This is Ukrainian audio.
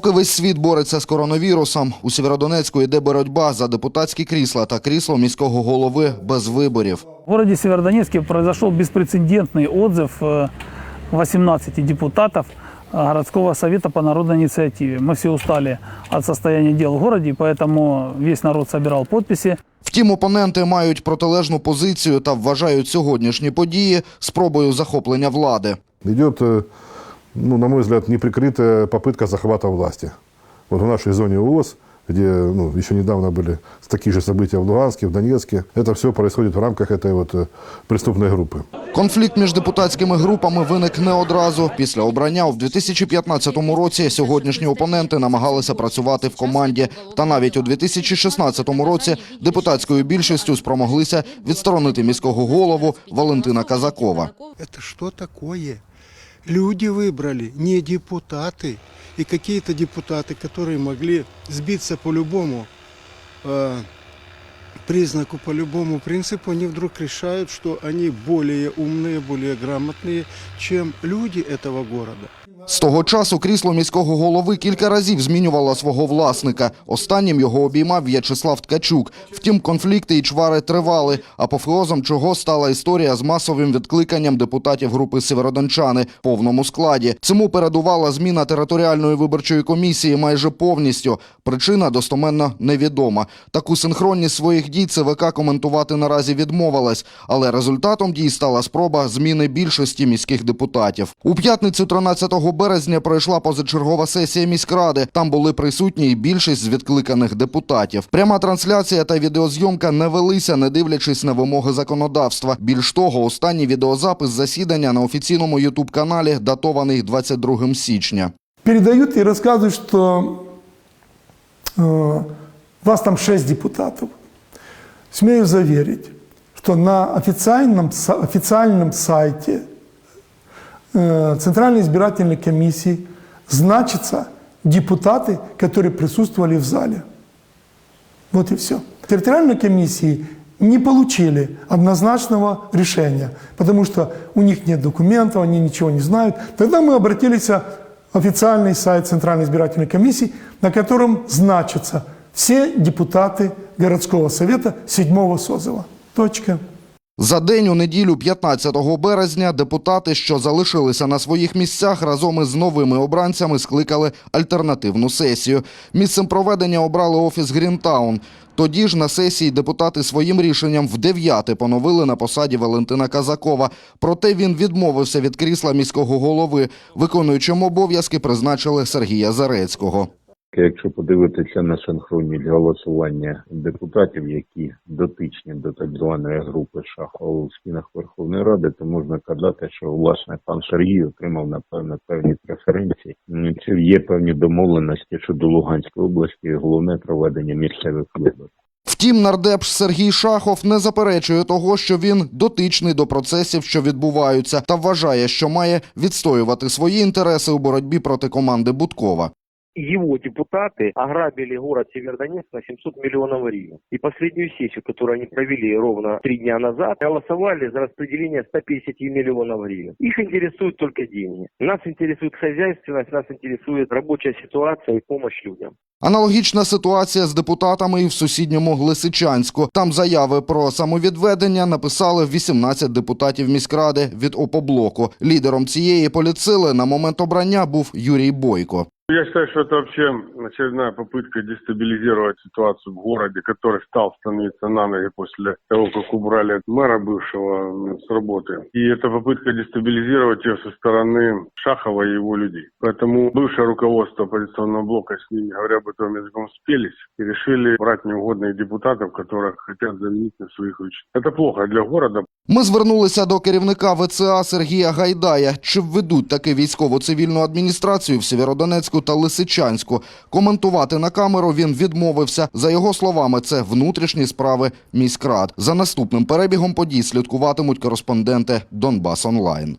Поки весь світ бореться з коронавірусом, у Сєвєродонецьку йде боротьба за депутатські крісла та крісло міського голови без виборів. В городе Северодонецке произошел беспрецедентный отзыв э, 18 депутатов э, городского совета по народной инициативе. Мы все устали от состояния дел в городе, поэтому весь народ собирал подписи. Втім, опоненти мають протилежну позицію та вважають сьогоднішні події спробою захоплення влади. Идет, э, ну, на мой взгляд, неприкрытая попытка захвата власти. Вот в нашей зоне УОЗ, где ну, еще недавно были такие же события в Луганске, в Донецке, это все происходит в рамках этой вот э, преступной группы. Конфлікт між депутатськими групами виник не одразу. Після обрання у 2015 році сьогоднішні опоненти намагалися працювати в команді. Та навіть у 2016 році депутатською більшістю спромоглися відсторонити міського голову Валентина Казакова. Это что такое? Люди выбрали, не депутаты. И какие-то депутаты, которые могли сбиться по любому э, признаку, по любому принципу, они вдруг решают, что они более умные, более грамотные, чем люди этого города. З того часу крісло міського голови кілька разів змінювало свого власника. Останнім його обіймав В'ячеслав Ткачук. Втім, конфлікти і чвари тривали. Апофеозом чого стала історія з масовим відкликанням депутатів групи Северодончани в повному складі. Цьому передувала зміна територіальної виборчої комісії майже повністю. Причина достоменно невідома. Таку синхронність своїх дій ЦВК коментувати наразі відмовилась, але результатом дій стала спроба зміни більшості міських депутатів. У п'ятницю 13 березня пройшла позачергова сесія міськради. Там були присутні і більшість з відкликаних депутатів. Пряма трансляція та відеозйомка не велися, не дивлячись на вимоги законодавства. Більш того, останній відеозапис засідання на офіційному ютуб-каналі датований 22 січня. передают и рассказывают, что э, вас там шесть депутатов. Смею заверить, что на официальном, са- официальном сайте э, Центральной избирательной комиссии значатся депутаты, которые присутствовали в зале. Вот и все. Территориальные комиссии не получили однозначного решения, потому что у них нет документов, они ничего не знают. Тогда мы обратились в официальный сайт Центральной избирательной комиссии, на котором значатся все депутаты городского совета седьмого созыва. Точка. За день у неділю 15 березня депутати, що залишилися на своїх місцях, разом із новими обранцями скликали альтернативну сесію. Місцем проведення обрали офіс Грінтаун. Тоді ж на сесії депутати своїм рішенням в дев'яте поновили на посаді Валентина Казакова. Проте він відмовився від крісла міського голови. Виконуючим обов'язки призначили Сергія Зарецького. Якщо подивитися на синхронність голосування депутатів, які дотичні до так званої групи Шахова у стінах Верховної Ради, то можна казати, що власне пан Сергій отримав напевно певні преференції. М, Це є певні домовленості щодо Луганської області, головне проведення місцевих виборів. Втім, нардеп Сергій Шахов не заперечує того, що він дотичний до процесів, що відбуваються, та вважає, що має відстоювати свої інтереси у боротьбі проти команди Будкова. Его депутаты ограбили город Северодонецк на 700 миллионов гривен. И последнюю сессию, которую они провели ровно три дня назад, голосовали за распределение 150 миллионов гривен. Их интересуют только деньги. Нас интересует хозяйственность, нас интересует рабочая ситуация и помощь людям. Аналогічна ситуація з депутатами і в сусідньому Глисичанську. Там заяви про самовідведення написали 18 депутатів міськради від опоблоку. Лідером цієї політсили на момент обрання був Юрій Бойко. Я считаю, что это вообще очередная попытка дестабилизировать ситуацию в городе, который стал становиться на ноги после того, как убрали мэра бывшего с работы. И это попытка дестабилизировать ее со стороны Шахова и его людей. Поэтому бывшее руководство оппозиционного блока с ними, говоря об этом языком, спелись и решили брать неугодных депутатов, которых хотят заменить на своих учителей. Это плохо для города, Ми звернулися до керівника ВЦА Сергія Гайдая. Чи введуть таки військово-цивільну адміністрацію в Сєвєродонецьку та Лисичанську? Коментувати на камеру він відмовився. За його словами, це внутрішні справи міськрад. За наступним перебігом подій слідкуватимуть кореспонденти Донбас Онлайн.